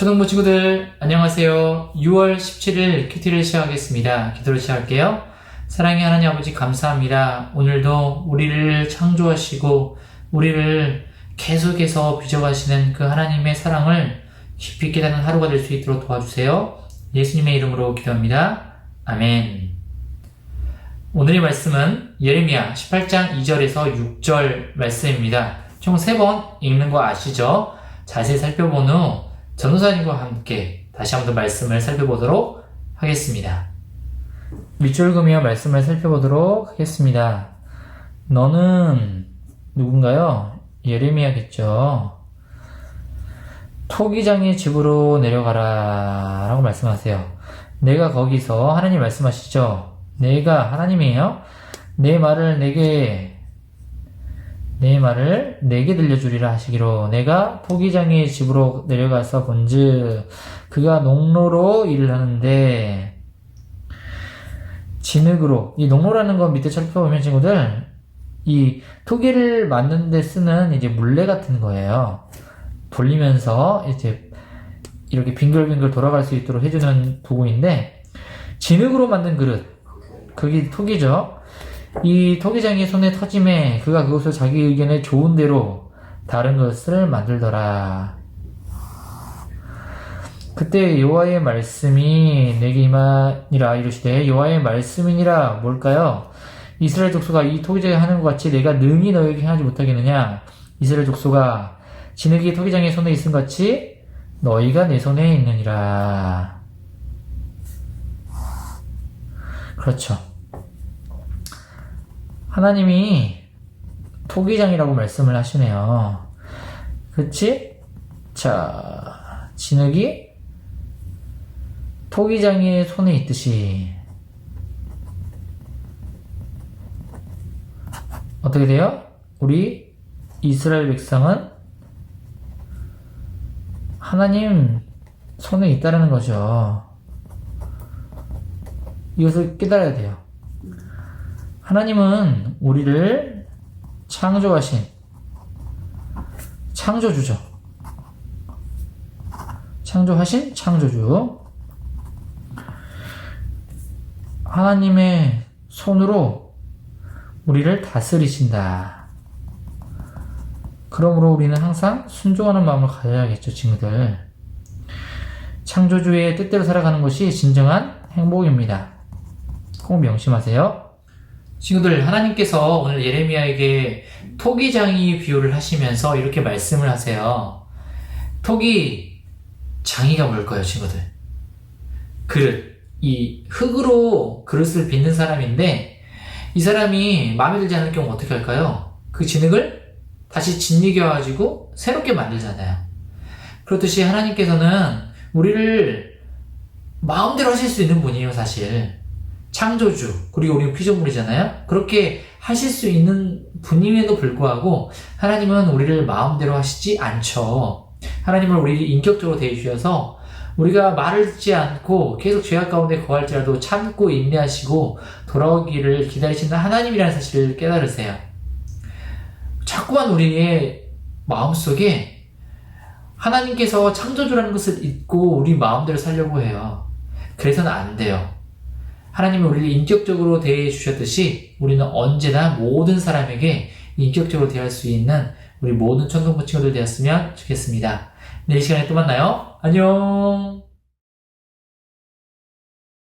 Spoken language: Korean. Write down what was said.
초등부 친구들 안녕하세요. 6월 17일 큐티를 시작하겠습니다. 기도를 시작할게요. 사랑의 하나님 아버지 감사합니다. 오늘도 우리를 창조하시고 우리를 계속해서 빚어가시는 그 하나님의 사랑을 깊이 깨닫는 하루가 될 수 있도록 도와주세요. 예수님의 이름으로 기도합니다. 아멘. 오늘의 말씀은 예레미야 18장 2절에서 6절 말씀입니다. 총 3번 읽는 거 아시죠? 자세히 살펴본 후 전도사님과 함께 다시 한번 더 말씀을 살펴보도록 하겠습니다. 밑줄 그며 말씀을 살펴보도록 하겠습니다. 너는 누군가요? 예레미야겠죠. 토기장의 집으로 내려가라 라고 말씀하세요. 내가 거기서 하나님 말씀하시죠. 내가 하나님이에요. 내 말을 내게 내 말을 내게 들려주리라 하시기로 내가 토기장의 집으로 내려가서 본즉 그가 농로로 일을 하는데 진흙으로 이 농로라는 건 밑에 살펴보면 친구들 이 토기를 만드는데 쓰는 이제 물레 같은 거예요. 돌리면서 이제 이렇게 빙글빙글 돌아갈 수 있도록 해주는 도구인데 진흙으로 만든 그릇 그게 토기죠. 이 토기장이 손에 터짐에 그가 그것을 자기 의견에 좋은 대로 다른 것을 만들더라. 그때 여호와의 말씀이 내게 임하니라 이르시되 여호와의 말씀이니라 뭘까요? 이스라엘 족속아 이 토기장에 하는 것 같이 내가 능히 너에게 행하지 못하겠느냐? 이스라엘 족속아 진흙이 토기장의 손에 있음 같이 너희가 내 손에 있느니라. 그렇죠. 하나님이 토기장이라고 말씀을 하시네요. 그치? 자, 진흙이 토기장의 손에 있듯이 어떻게 돼요? 우리 이스라엘 백성은 하나님 손에 있다는 거죠. 이것을 깨달아야 돼요. 하나님은 우리를 창조하신 창조주죠. 창조하신 창조주. 하나님의 손으로 우리를 다스리신다. 그러므로 우리는 항상 순종하는 마음을 가져야겠죠, 친구들. 창조주의 뜻대로 살아가는 것이 진정한 행복입니다. 꼭 명심하세요. 친구들, 하나님께서 오늘 예레미야에게 토기장이 비유를 하시면서 이렇게 말씀을 하세요. 토기 장이가 뭘까요, 친구들? 그릇. 이 흙으로 그릇을 빚는 사람인데 이 사람이 마음에 들지 않을 경우 어떻게 할까요? 그 진흙을 다시 짓이겨 가지고 새롭게 만들잖아요. 그렇듯이 하나님께서는 우리를 마음대로 하실 수 있는 분이에요, 사실. 창조주, 그리고 우리는 피조물이잖아요? 그렇게 하실 수 있는 분임에도 불구하고 하나님은 우리를 마음대로 하시지 않죠. 하나님은 우리를 인격적으로 대해주셔서 우리가 말을 듣지 않고 계속 죄악 가운데 거할지라도 참고 인내하시고 돌아오기를 기다리시는 하나님이라는 사실을 깨달으세요. 자꾸만 우리의 마음속에 하나님께서 창조주라는 것을 잊고 우리 마음대로 살려고 해요. 그래서는 안 돼요. 하나님은 우리를 인격적으로 대해 주셨듯이 우리는 언제나 모든 사람에게 인격적으로 대할 수 있는 우리 모든 천동부 친구들 되었으면 좋겠습니다. 내일 시간에 또 만나요. 안녕!